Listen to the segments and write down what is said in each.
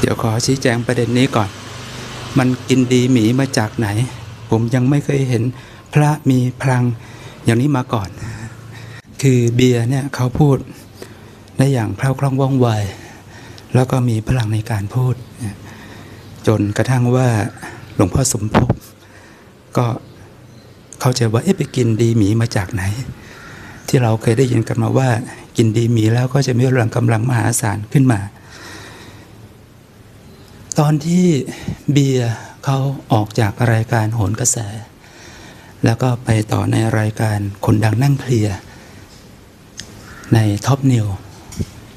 เดี๋ยวขอชี้แจงประเด็นนี้ก่อน มันกินดีหมีมาจากไหน ผมยังไม่เคยเห็นพระมีพลังอย่างนี้มาก่อน คือเบียร์เนี่ยเขาพูดได้อย่างคล่วคล่องว่องไว แล้วก็มีพลังในการพูด จนกระทั่งว่าหลวงพ่อสมภพก็เข้าใจว่าเอ๊ะไปกินดีหมีมาจากไหน ที่เราเคยได้ยินกันมาว่า กินดีหมีแล้วก็จะมีพลังกำลังมหาศาลขึ้นมา ตอนที่เบียร์เขาออกจากรายการโหนกระแส แล้วก็ไปต่อในรายการคนดังนั่งเคลียร์ในท็อปนิว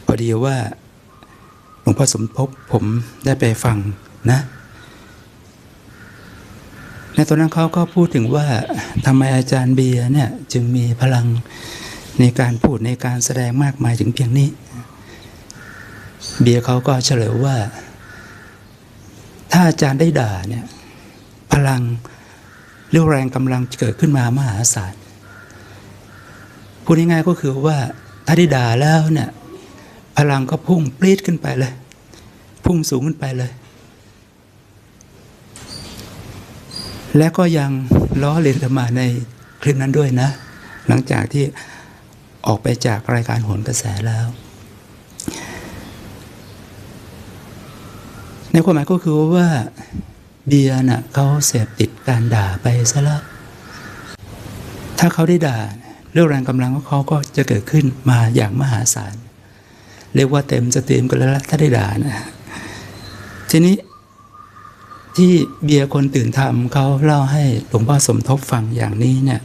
พอดีว่าหลวงพ่อสมภพผมได้ไปฟังนะ ในตอนนั้นเขาก็พูดถึงว่าทำไมอาจารย์เบียร์เนี่ยจึงมีพลังในการพูดในการแสดงมากมายถึงเพียงนี้ เบียร์เขาก็เฉลยว่า ถ้าอาจารย์ได้ด่าเนี่ยพลังเรียวแรงกำลังเกิดขึ้นมามหาศาลพูดง่ายๆก็คือว่าถ้าได้ด่าแล้วเนี่ยพลังก็พุ่งปรีดขึ้นไปเลย พุ่งสูงขึ้นไปเลย และก็ยังล้อเลียนธรรมาในคลิปนั้นด้วยนะ หลังจากที่ออกไปจากรายการโหนกระแสแล้ว ในความหมายก็คือว่าเบียร์น่ะเขาเสพติดการด่าไปซะแล้วถ้าเขาได้ด่าเรื่องแรงกำลังของเขาก็จะเกิดขึ้นมาอย่างมหาศาล เรียกว่าเต็มสตรีมกันแล้วถ้าได้ด่านะทีนี้ที่เบียร์คนตื่นทำเขาเล่าให้หลวงพ่อสมทบฟังอย่างนี้เนี่ย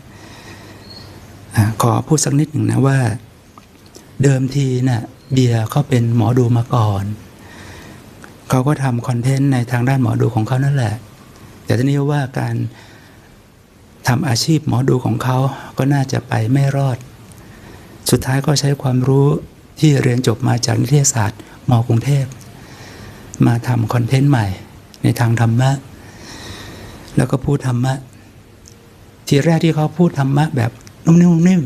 อขอพูดสักนิดหนึ่งนะว่า เดิมทีน่ะเบียร์เขาเป็นหมอดูมาก่อน เขาก็ทำคอนเทนต์ในทางด้านหมอดูของเขานั่นแหละ แต่ทีนี้ว่าการทำอาชีพหมอดูของเขาก็น่าจะไปไม่รอด สุดท้ายก็ใช้ความรู้ที่เรียนจบมาจากนิเทศศาสตร์มกรุงเทพ มาทำคอนเทนต์ใหม่ในทางธรรมะ แล้วก็พูดธรรมะ ทีแรกที่เขาพูดธรรมะแบบนุ่มๆนิ่ม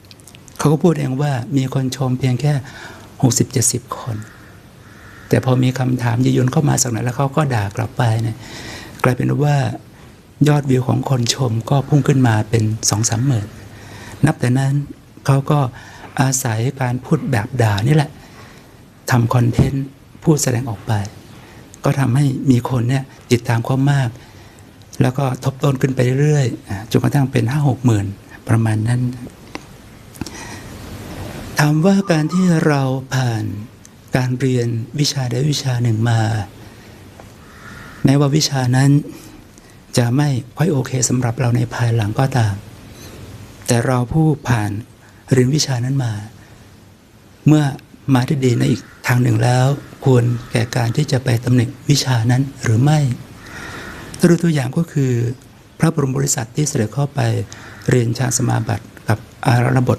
ๆเขาก็พูดเองว่ามีคนชมเพียงแค่หกสิบเจ็ดสิบคน แต่พอมีคำถามยยนเข้ามาสักหน่อยแล้วเขาก็ด่ากลับไปเนี่ยกลายเป็นว่ายอดวิวของคนชมก็พุ่งขึ้นมาเป็นสองสามหมื่นนับแต่นั้นเขาก็อาศัยการพูดแบบด่านี่แหละทำคอนเทนต์พูดแสดงออกไป ก็ทำให้มีคนเนี่ยติดตามเขามาก แล้วก็ทบต้นขึ้นไปเรื่อยๆจนกระทั่งเป็นห้าหกหมื่นประมาณนั้นถามว่าการที่เราผ่าน การเรียนวิชาใดวิชาหนึ่งมา แม้ว่าวิชานั้นจะไม่ค่อยโอเคสำหรับเราในภายหลังก็ตาม แต่เราผู้ผ่านเรียนวิชานั้นมา เมื่อมาได้ดีในอีกทางหนึ่งแล้ว ควรแก่การที่จะไปตำแหน่งวิชานั้นหรือไม่ตัวตัวอย่างก็คือ พระบรมบริษัทที่เสด็จเข้าไปเรียนชาสมาบัติกับอารามบท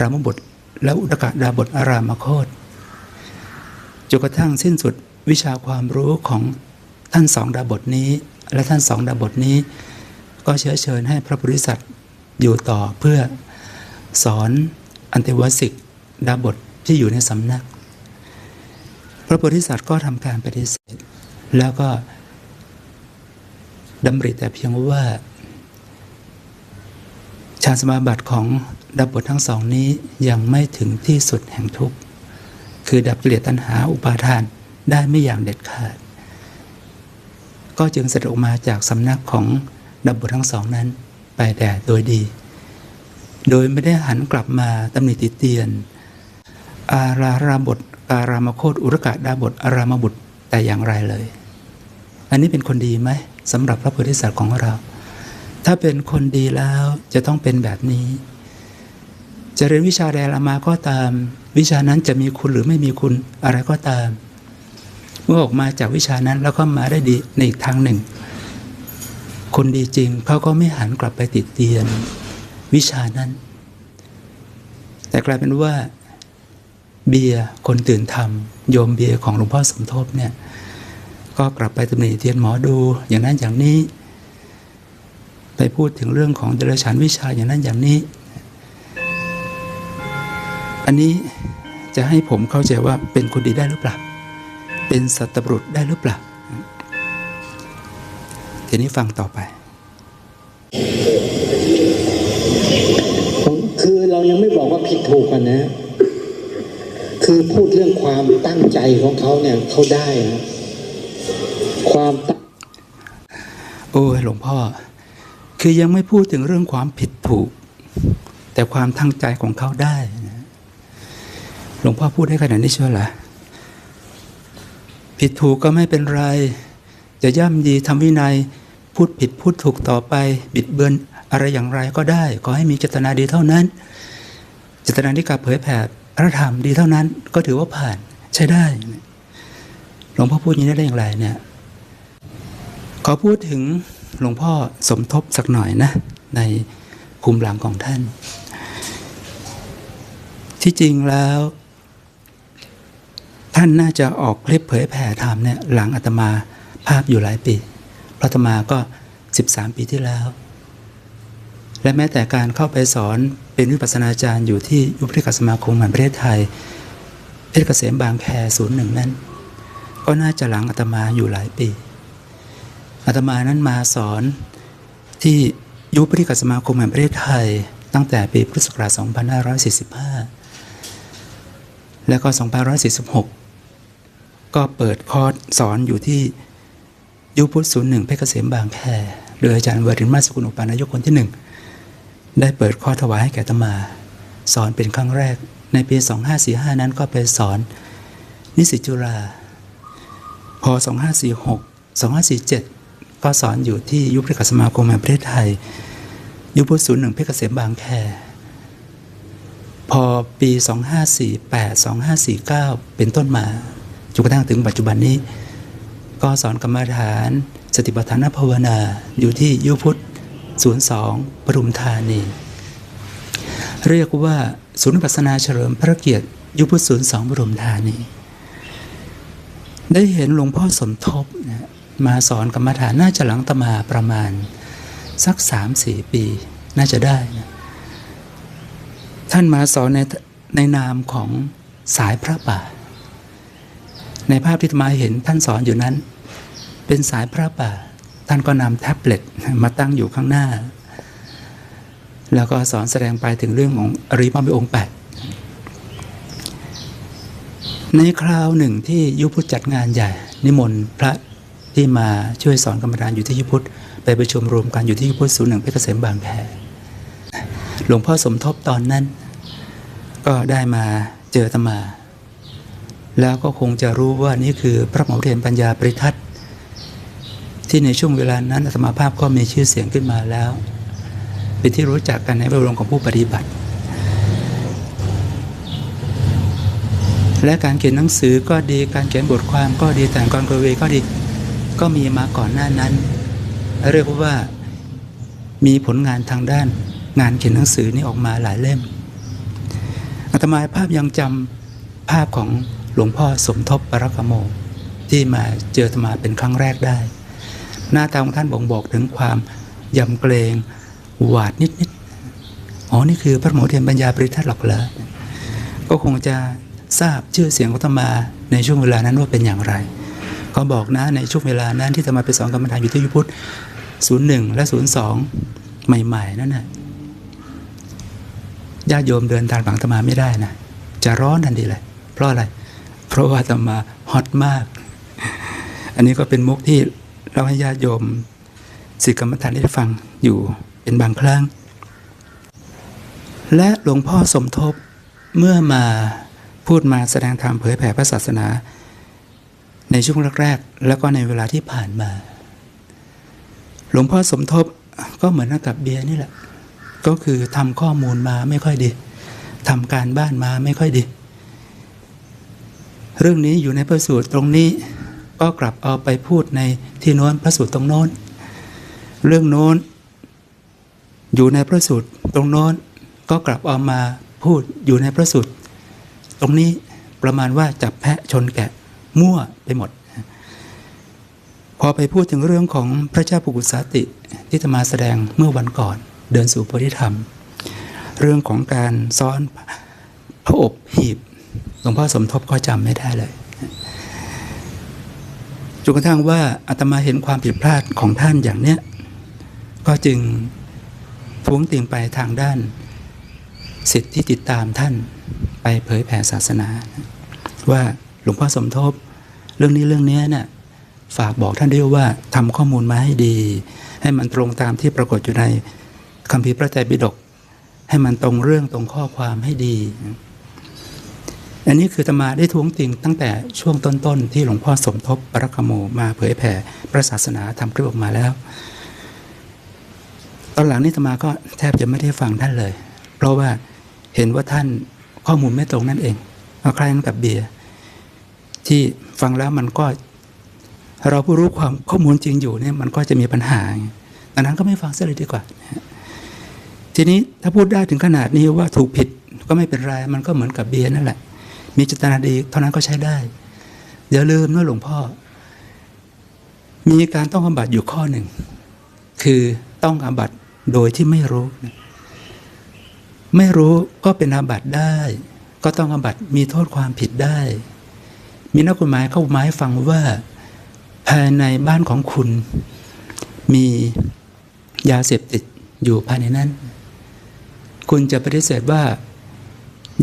รามบท และอุตกะดาบทอารามโคต จนกระทั่งสิ้นสุดวิชาความรู้ของท่านสองดาบทนี้ และท่านสองดาบทนี้ ก็เชื้อเชิญให้พระบริษัทอยู่ต่อเพื่อสอนอันเทวสิกดาบทที่อยู่ในสำนัก พระโพธิสัตว์ก็ทำการปฏิเสธ แล้วก็ดำริแต่เพียงว่าฌานสมาบัติของดับบททั้งสองนี้ยังไม่ถึงที่สุดแห่งทุกข์ คือดับกิเลสตัณหาอุปาทานได้ไม่อย่างเด็ดขาด ก็จึงเสด็จออกมาจากสำนักของดับบททั้งสองนั้นไปแต่โดยดี โดยไม่ได้หันกลับมาตำหนิติเตียน อาราราบทการามโคตอุรกะดาบทอารามบุตรแต่อย่างไรเลย อันนี้เป็นคนดีไหมสำหรับพระโพธิสัตว์ของเรา ถ้าเป็นคนดีแล้วจะต้องเป็นแบบนี้ จะเรียนวิชาใดละมาก็ตาม วิชานั้นจะมีคุณหรือไม่มีคุณอะไรก็ตาม เมื่อออกมาจากวิชานั้นแล้วก็มาได้ดีในอีกทางหนึ่ง คนดีจริงเขาก็ไม่หันกลับไปติดเตียน วิชานั้น แต่กลายเป็นว่า เบียคนตื่นทำโยมเบียของหลวงพ่อสมทบเนี่ย ก็กลับไปตำหนิเทียนหมอดูอย่างนั้นอย่างนี้ ไปพูดถึงเรื่องของเดรัจฉานวิชาอย่างนั้นอย่างนี้ อันนี้จะให้ผมเข้าใจว่าเป็นคนดีได้หรือเปล่า เป็นสัตบุรุษได้หรือเปล่าทีนี้ฟังต่อไป ผมคือเรายังไม่บอกว่าผิดถูกกันนะ คือพูดเรื่องความตั้งใจของเขาเนี่ยเขาได้นะความตั้งโอ้ยหลวงพ่อ คือยังไม่พูดถึงเรื่องความผิดถูก แต่ความทั้งใจของเขาได้นะ หลวงพ่อพูดได้ขนาดนี้เชียวเหรอผิดถูกก็ไม่เป็นไร จะย่ำยีทำวินัย พูดผิดพูดถูกต่อไป บิดเบือนอะไรอย่างไรก็ได้ ขอให้มีเจตนาดีเท่านั้น เจตนาที่กับเผยแผ่พระธรรมดีเท่านั้น ก็ถือว่าผ่านใช้ได้หลวงพ่อพูดอย่างนี้ได้อย่างไรเนี่ยขอพูดถึงหลวงพ่อสมทบสักหน่อยนะ ในภูมิหลังของท่าน ที่จริงแล้ว ท่านน่าจะออกคลิปเผยแผ่ธรรมเนี่ยหลังอาตมาภาพอยู่หลายปีพระอาตมาก็ 13 ปีที่แล้ว และแม้แต่การเข้าไปสอนเป็นวิปัสสนาจารย์อยู่ที่ยุพธิกสมาคมแห่งประเทศไทยเพชรเกษมบางแคศูนย์หนึ่งนั้น ก็น่าจะหลังอาตมาอยู่หลายปีอาตมานั้นมาสอนที่ยุพธิกสมาคมแห่งประเทศไทยตั้งแต่ปีพุทธศักราช2545 แล้วก็ 2546 ก็เปิดคอร์สสอนอยู่ที่ยุพุทธศูนย์หนึ่งเพชรเกษมบางแคโดยอาจารย์วรินมาสกุลอุปานายกคนที่หนึ่งได้เปิดคอร์สถวายให้แก่ตมา สอนเป็นครั้งแรก ในปี 2545 นั้นก็ไปสอน นิสิตจุฬาพอ 2546 2547 ก็สอนอยู่ที่ยุพธิกสมาคมแห่งประเทศไทย ยุพุทธศูนย์หนึ่งเพชรเกษมบางแคพอปี 2548 2549 เป็นต้นมา จนกระทั่งถึงปัจจุบันนี้ ก็สอนกรรมฐาน สติปัฏฐานภาวนาอยู่ที่ยุพุทธศูนย์สองปทุมธานี เรียกว่าศูนย์ปัสนาเฉลิมพระเกียรติยุพุทธศูนย์สองปทุมธานี ได้เห็นหลวงพ่อสมทบนะมาสอนกรรมฐานน่าจะหลังตมาประมาณ สักสามสี่ปี น่าจะได้นะท่านมาสอนในในนามของสายพระป่า ในภาพที่มาเห็นท่านสอนอยู่นั้น เป็นสายพระป่า ท่านก็นำแท็บเล็ตมาตั้งอยู่ข้างหน้า แล้วก็สอนแสดงไปถึงเรื่องของอริมรรคมีองค์แปดในคราวหนึ่งที่ยุพุทธจัดงานใหญ่ นิมนต์พระที่มาช่วยสอนกรรมฐานอยู่ที่ยุพุทธไปประชุมรวมกันอยู่ที่ยุพุทธศูนย์หนึ่งเพชรเกษมบางแคหลวงพ่อสมทบตอนนั้น ก็ได้มาเจอตมา แล้วก็คงจะรู้ว่านี่คือพระหมอเทียนปัญญาปริทัศน์ที่ในช่วงเวลานั้นอาตมาภาพก็มีชื่อเสียงขึ้นมาแล้ว เป็นที่รู้จักกันในแวดวงของผู้ปฏิบัติ และการเขียนหนังสือก็ดีการเขียนบทความก็ดีแต่งกรกวีก็ดีก็มีมาก่อนหน้านั้น เรียกว่ามีผลงานทางด้านงานเขียนหนังสือนี่ออกมาหลายเล่มอาตมาภาพยังจำภาพของ หลวงพ่อสมทบปรกโม ที่มาเจออาตมาเป็นครั้งแรกได้ หน้าตาของท่านบ่งบอกถึงความยำเกรงหวาดนิดๆอ๋อนี่คือพระหมเทียนปัญญาปริทัศน์หรอกเหรอก็คงจะทราบชื่อเสียงของอาตมาในช่วงเวลานั้นว่าเป็นอย่างไรก็บอกนะในช่วงเวลานั้นที่อาตมาไปสอนกรรมฐานอยู่ที่ยุพุทธศูนย์หนึ่งและศูนย์สองใหม่ ๆ นั่นน่ะญาติโยมเดินตามหลังอาตมาไม่ได้นะ จะร้อนทันทีเลย เพราะอะไร เพราะว่าอาตมาฮอตมาก อันนี้ก็เป็นมุกที่เราให้ญาติโยมศิกรรมฐานได้ฟังอยู่เป็นบางครั้ง และหลวงพ่อสมทบเมื่อมาพูดมาแสดงธรรมเผยแผ่พระศาสนา ในช่วงแรกๆแล้วก็ในเวลาที่ผ่านมา หลวงพ่อสมทบก็เหมือนกับเบียร์นี่แหละ ก็คือทำข้อมูลมาไม่ค่อยดีทำการบ้านมาไม่ค่อยดี เรื่องนี้อยู่ในพระสูตรตรงนี้ ก็กลับเอาไปพูดในที่โน้นพระสูตรตรงโน้น เรื่องโน้น อยู่ในพระสูตรตรงโน้น ก็กลับเอามาพูดอยู่ในพระสูตรตรงนี้ประมาณว่าจับแพะชนแกะมั่วไปหมด พอไปพูดถึงเรื่องของพระเจ้าปุกุสาติที่จะมาแสดงเมื่อวันก่อนเดินสู่โพธิธรรม เรื่องของการซ้อนพระอบหีบ หลวงพ่อสมทบก็จำไม่ได้เลยจนกระทั่งว่าอาตมาเห็นความผิดพลาดของท่านอย่างเนี้ยก็จึงท้วงติงไปทางด้าน สิทธิ์ที่ติดตามท่านไปเผยแผ่ศาสนา ว่าหลวงพ่อสมทบ เรื่องนี้เรื่องนี้เนี่ยฝากบอกท่านด้วยว่าทำข้อมูลมาให้ดี ให้มันตรงตามที่ปรากฏอยู่ในคัมภีร์พระไตรปิฎกให้มันตรงเรื่องตรงข้อความให้ดี อันนี้คืออาตมาได้ท้วงติงตั้งแต่ช่วงต้นๆที่หลวงพ่อสมทบปรคโมมาเผยแผ่พระศาสนาทำคลิปออกมาแล้ว ตอนหลังนี่อาตมาก็แทบจะไม่ได้ฟังท่านเลย เพราะว่าเห็นว่าท่านข้อมูลไม่ตรงนั่นเองเอาคล้ายกันกับเบียร์ที่ฟังแล้วมันก็เราผู้รู้ความข้อมูลจริงอยู่เนี่ยมันก็จะมีปัญหาดังนั้นก็ไม่ฟังเสียเลยดีกว่า ทีนี้ถ้าพูดได้ถึงขนาดนี้ว่าถูกผิดก็ไม่เป็นไร มันก็เหมือนกับเบียร์นั่นแหละ มีเจตนาดีเท่านั้นก็ใช้ได้ อย่าลืมนะหลวงพ่อ มีการต้องอาบัตอยู่ข้อหนึ่ง คือต้องอาบัตโดยที่ไม่รู้ ไม่รู้ก็เป็นอาบัตได้ ก็ต้องอาบัตมีโทษความผิดได้ มีนักกฎหมายเข้าหมายฟังว่า ภายในบ้านของคุณ มียาเสพติดอยู่ภายในนั้น คุณจะปฏิเสธว่า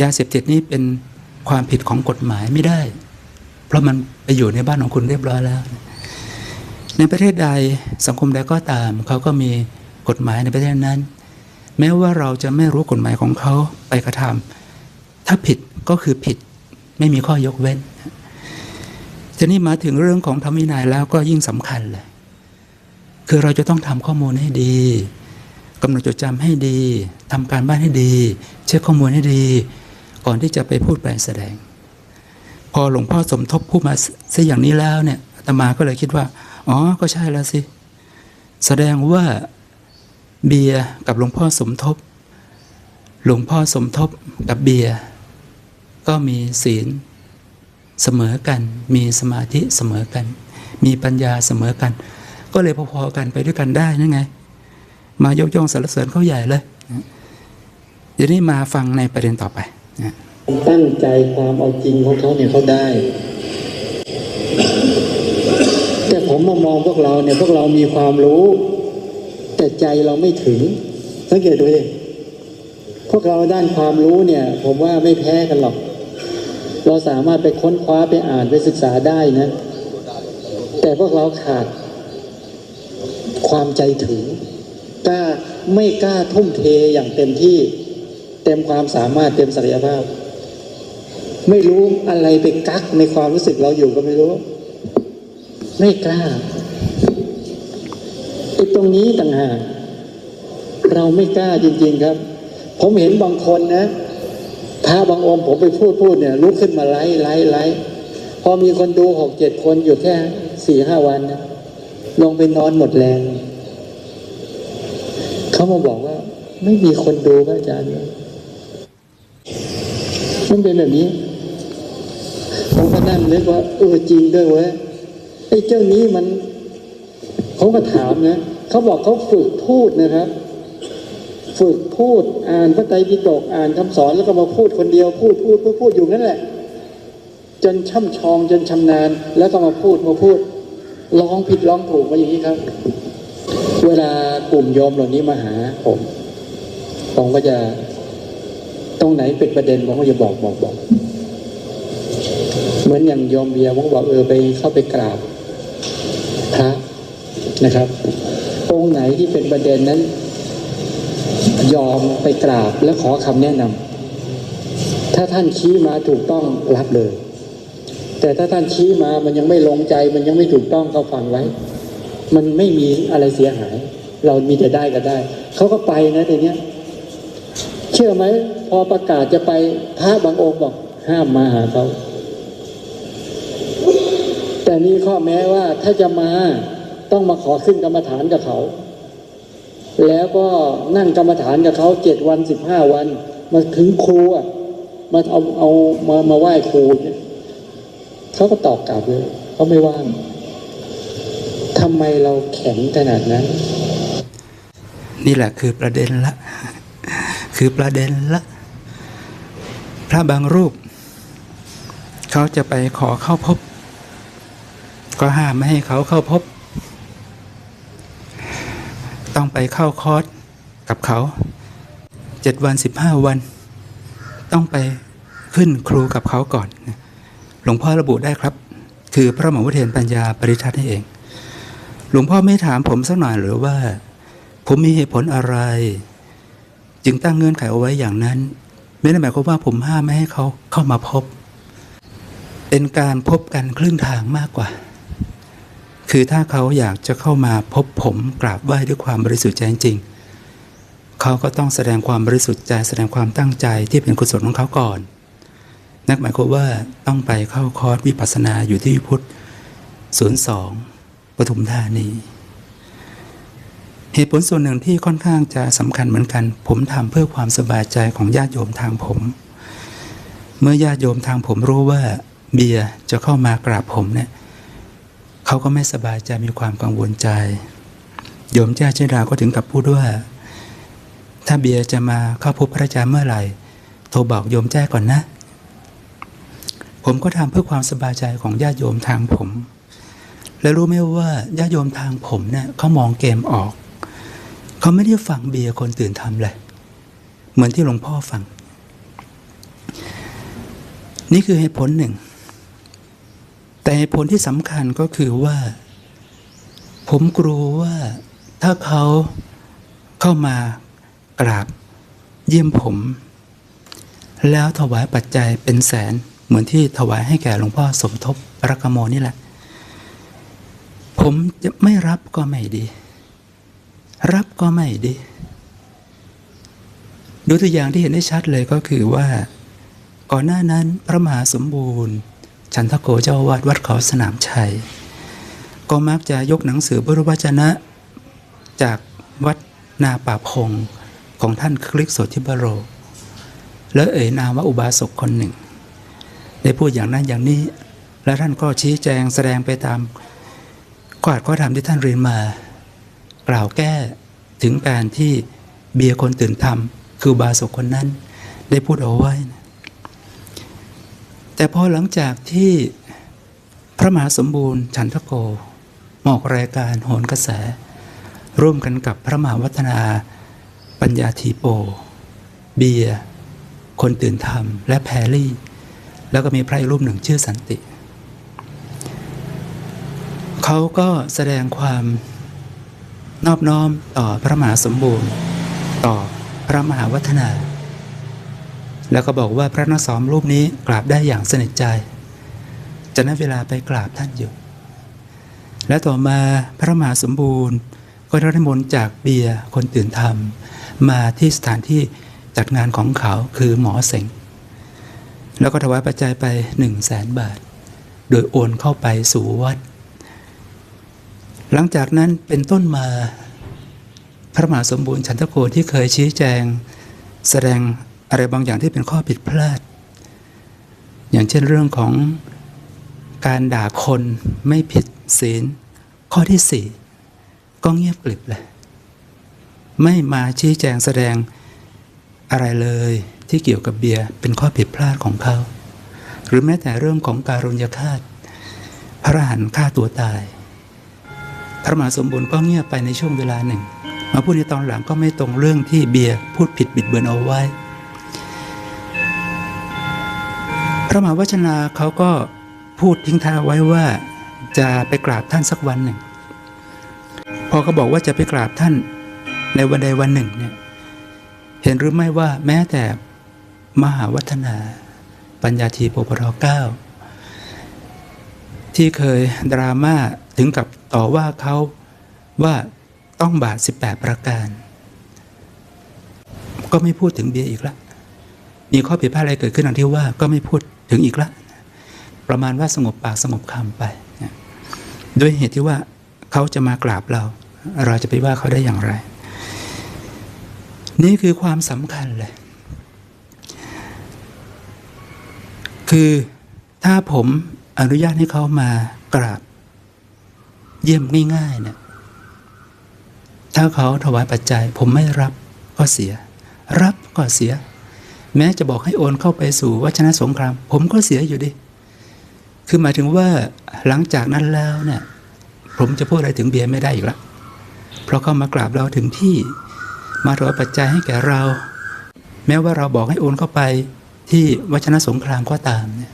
ยาเสพติดนี้เป็น ความผิดของกฎหมายไม่ได้ เพราะมันไปอยู่ในบ้านของคุณเรียบร้อยแล้ว ในประเทศใดสังคมใดก็ตาม เขาก็มีกฎหมายในประเทศนั้น แม้ว่าเราจะไม่รู้กฎหมายของเขาไปกระทำถ้าผิดก็คือผิดไม่มีข้อยกเว้นทีนี้มาถึงเรื่องของธรรมวินัยแล้วก็ยิ่งสำคัญเลยคือเราจะต้องทำข้อมูลให้ดีกำหนดจดจำให้ดีทำการบ้านให้ดี เช็คข้อมูลให้ดี ก่อนที่จะไปพูดไปลแสดง พอหลวงพ่อสมทบพูดมาซะอย่างนี้แล้วเนี่ยตมาก็เลยคิดว่า อ๋อก็ใช่แล้วสิ แสดงว่าเบียร์กับหลวงพ่อสมทบ หลวงพ่อสมทบกับเบียร์ก็มีศีลเสมอกัน มีสมาธิเสมอกัน มีปัญญาเสมอกัน ก็เลยพอๆกันไปด้วยกันได้นั่นไง มายกย่องสรรเสริญเขาใหญ่เลยเดี๋ยวนี้มาฟังในประเด็นต่อไป ตั้งใจความเอาจริงของเขาเนี่ยเขาได้ แต่ผมมามองพวกเราเนี่ยพวกเรามีความรู้ แต่ใจเราไม่ถึง สังเกตดูดิพวกเราด้านความรู้เนี่ย ผมว่าไม่แพ้กันหรอก เราสามารถไปค้นคว้าไปอ่านไปศึกษาได้นะ แต่พวกเราขาด ความใจถึงกล้าไม่กล้าทุ่มเทอย่างเต็มที่ เต็มความสามารถเต็มศักยภาพ ไม่รู้อะไรไปกักในความรู้สึกเราอยู่ก็ไม่รู้ ไม่กล้าไอ้ตรงนี้ต่างหากเราไม่กล้าจริง ๆครับ ผมเห็นบางคนนะพระบางองค์ผมไปพูดพูดเนี่ยลุกขึ้นมาไล่ไล่ไล่พอมีคนดูหกเจ็ดคนอยู่แค่สี่ห้าวันนะลงไปนอนหมดแรง เขามาบอกว่า ไม่มีคนดูพระอาจารย์ มันเป็นแบบนี้ ผมก็นั่งนึกว่าเออจริงด้วยเว้ยไอ้เจ้านี้มันเขาก็ถามนะเขาบอกเขาฝึกพูดนะครับ ฝึกพูดอ่านพระไตรปิฎกอ่านคำสอนแล้วก็มาพูดคนเดียวพูดพูดพูดพูดอยู่นั่นแหละ จนช่ำชองจนชำนาญ แล้วก็มาพูดมาพูดร้องผิดร้องถูกมาอย่างนี้ครับ เวลากลุ่มโยมเหล่านี้มาหาผมผมก็จะ ตรงไหนเป็นประเด็นผมก็จะบอกบอกบอก เหมือนอย่างโยมเบียร์ผมบอกเออไปเข้าไปกราบพระนะครับ องค์ไหนที่เป็นประเด็นนั้น ยอมไปกราบและขอคำแนะนำถ้าท่านชี้มาถูกต้องรับเลย แต่ถ้าท่านชี้มามันยังไม่ลงใจ มันยังไม่ถูกต้องก็ฟังไว้ มันไม่มีอะไรเสียหาย เรามีแต่ได้ก็ได้ เขาก็ไปนะทีเนี้ย ชื่อไหม พอประกาศจะไปพระบางองค์บอก ห้ามมาหาเขาแต่นี่ข้อแม้ว่าถ้าจะมาต้องมาขอขึ้นกรรมฐานกับเขา แล้วก็นั่งกรรมฐานกับเขาเจ็ดวันสิบห้าวัน มาถึงครูอะมาเอาเอามามาไหว้ครูเนี่ยเขาก็ตอบกลับเลยเขาไม่ว่างทำไมเราแข็งขนาดนั้น นี่แหละคือประเด็นละ คือประเด็นละ พระบางรูป เขาจะไปขอเข้าพบ ก็ห้ามไม่ให้เขาเข้าพบ ต้องไปเข้าคอร์สกับเขาเจ็ดวันสิบห้าวัน ต้องไปขึ้นครูกับเขาก่อน หลวงพ่อระบุได้ครับ คือพระมหาวิเทศปัญญาปริทัศน์เอง หลวงพ่อไม่ถามผมสักหน่อยหรือว่า ผมมีเหตุผลอะไร จึงตั้งเงื่อนไขเอาไว้อย่างนั้น ไม่ได้หมายความว่าผมห้ามไม่ให้เขาเข้ามาพบ เป็นการพบกันครึ่งทางมากกว่า คือถ้าเขาอยากจะเข้ามาพบผมกราบไหว้ด้วยความบริสุทธิ์ใจจริงเขาก็ต้องแสดงความบริสุทธิ์ใจแสดงความตั้งใจที่เป็นกุศลของเขาก่อน นักหมายความว่าต้องไปเข้าคอร์สวิปัสสนาอยู่ที่พุทธศูนย์สองปทุมธานี เหตุผลส่วนหนึ่งที่ค่อนข้างจะสำคัญเหมือนกัน ผมทำเพื่อความสบายใจของญาติโยมทางผม เมื่อญาติโยมทางผมรู้ว่าเบียร์จะเข้ามากราบผมเนี่ยเขาก็ไม่สบายใจมีความกังวลใจ โยมเจ้าชิดาก็ถึงกับพูดว่า ถ้าเบียร์จะมาเข้าพบพระอาจารย์เมื่อไหร่ โทรบอกโยมแจ้ก่อนนะ ผมก็ทำเพื่อความสบายใจของญาติโยมทางผม และรู้ไหมว่าญาติโยมทางผมเนี่ยเขามองเกมออก เขาไม่ได้ฟังเบียร์คนตื่นทำเลย เหมือนที่หลวงพ่อฟัง นี่คือเหตุผลหนึ่ง แต่เหตุผลที่สำคัญก็คือว่า ผมกลัวว่าถ้าเขาเข้ามากราบเยี่ยมผม แล้วถวายปัจจัยเป็นแสนเหมือนที่ถวายให้แก่หลวงพ่อสมทบรักโมนี่แหละ ผมจะไม่รับก็ไม่ดี รับก็ไม่ดี ดูตัวอย่างที่เห็นได้ชัดเลยก็คือว่า ก่อนหน้านั้นพระมหาสมบูรณ์ ฉันทโกเจ้าวาดวัดเขาสนามชัย ก็มักจะยกหนังสือพุทธวจนะ จากวัดนาป่าพงของท่านคลิกโสธิบโร แล้วเอ่ยนามว่าอุบาสกคนหนึ่ง ได้พูดอย่างนั้นอย่างนี้ และท่านก็ชี้แจงแสดงไปตามข้ออัดข้อธรรมที่ท่านเรียนมา กล่าวแก้ถึงการที่เบียร์คนตื่นธรรม คือบาสกคนนั้น ได้พูดเอาไว้ แต่พอหลังจากที่พระมหาสมบูรณ์ฉันทโกมออกรายการโหนกระแส ร่วมกันกับพระมหาวัฒนาปัญญาทีโป เบียร์คนตื่นธรรม และแพรลี่ แล้วก็มีพระรูปหนึ่งชื่อสันติ เขาก็แสดงความ นอบน้อมต่อพระมหาสมบูรณ์ ต่อพระมหาวัฒนา แล้วก็บอกว่าพระนักสอมรูปนี้กราบได้อย่างสนิทใจจะนัดเวลาไปกราบท่านอยู่ และต่อมาพระมหาสมบูรณ์ ก็ได้นิมนต์จากเบียร์คนตื่นธรรม มาที่สถานที่จัดงานของเขาคือหมอเสงแล้วก็ถวายปัจจัยไปหนึ่งแสนบาท โดยโอนเข้าไปสู่วัด หลังจากนั้นเป็นต้นมาพระมหาสมบูรณ์ฉันทโกที่เคยชี้แจง แสดงอะไรบางอย่างที่เป็นข้อผิดพลาด อย่างเช่นเรื่องของการด่าคนไม่ผิดศีล ข้อที่สี่ก็เงียบกลิบเลย ไม่มาชี้แจงแสดงอะไรเลยที่เกี่ยวกับเบียร์เป็นข้อผิดพลาดของเขา หรือแม้แต่เรื่องของการุญยฆาตพระหันฆ่าตัวตาย พระมหาสมบูรณ์ก็เงียบไปในช่วงเวลาหนึ่ง มาพูดในตอนหลังก็ไม่ตรงเรื่องที่เบียร์พูดผิดบิดเบือนเอาไว้ พระมหาวชนาเขาก็พูดทิ้งท้ายไว้ว่าจะไปกราบท่านสักวันหนึ่ง พอเขาบอกว่าจะไปกราบท่านในวันใดวันหนึ่งเนี่ยเห็นหรือไม่ว่าแม้แต่มหาวัฒนา ปัญญาทีโปปรเก้า ที่เคยดราม่าถึงกับต่อว่าเขาว่าต้องบาท 18 ประการ ก็ไม่พูดถึงเบียร์อีกละ มีข้อผิดพลาดอะไรเกิดขึ้นอันที่ว่าก็ไม่พูดถึงอีกละ ประมาณว่าสงบปากสงบคำไป ด้วยเหตุที่ว่าเขาจะมากราบเรา เราจะไปว่าเขาได้อย่างไร นี่คือความสำคัญเลย คือถ้าผม อนุญาตให้เขามากราบ เยี่ยมง่ายๆเนี่ยถ้าเขาถวายปัจจัย ผมไม่รับก็เสีย รับก็เสีย แม้จะบอกให้โอนเข้าไปสู่วัชนะสงคราม ผมก็เสียอยู่ดิคือหมายถึงว่าหลังจากนั้นแล้วเนี่ยผมจะพูดอะไรถึงเบียร์ไม่ได้อีกแล้วเพราะเขามากราบเราถึงที่มาถวายปัจจัยให้แก่เรา แม้ว่าเราบอกให้โอนเข้าไปที่วัชนะสงครามก็ตามเนี่ย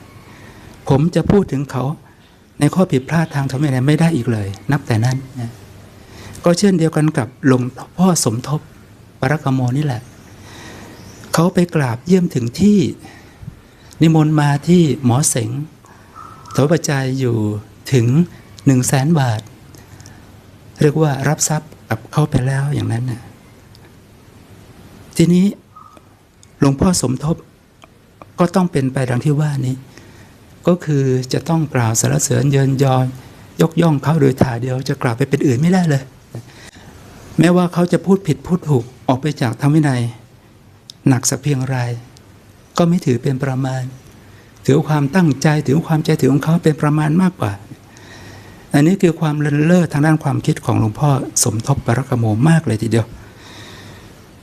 ผมจะพูดถึงเขาในข้อผิดพลาดทางธรรมวินัยไม่ได้อีกเลย นับแต่นั้นนะก็เช่นเดียวกันกับหลวงพ่อสมทบปรกโมนี่แหละ เขาไปกราบเยี่ยมถึงที่ นิมนต์มาที่หมอเสงถวยปัจจัยอยู่ถึงหนึ่งแสนบาท เรียกว่ารับทรัพย์กับเขาไปแล้วอย่างนั้นน่ะทีนี้หลวงพ่อสมทบก็ต้องเป็นไปดังที่ว่านี้ ก็คือจะต้องกล่าวสรรเสริญเยินยอยกย่องเขาโดยถ่ายเดียวจะกล่าวไปเป็นอื่นไม่ได้เลย แม้ว่าเขาจะพูดผิดพูดถูกออกไปจากธรรมวินัย หนักสักเพียงไรก็ไม่ถือเป็นประมาณ ถือความตั้งใจถือความใจถือของเขาเป็นประมาณมากกว่า อันนี้คือความเลินเล่อทางด้านความคิดของหลวงพ่อสมทบปรกโมมากเลยทีเดียว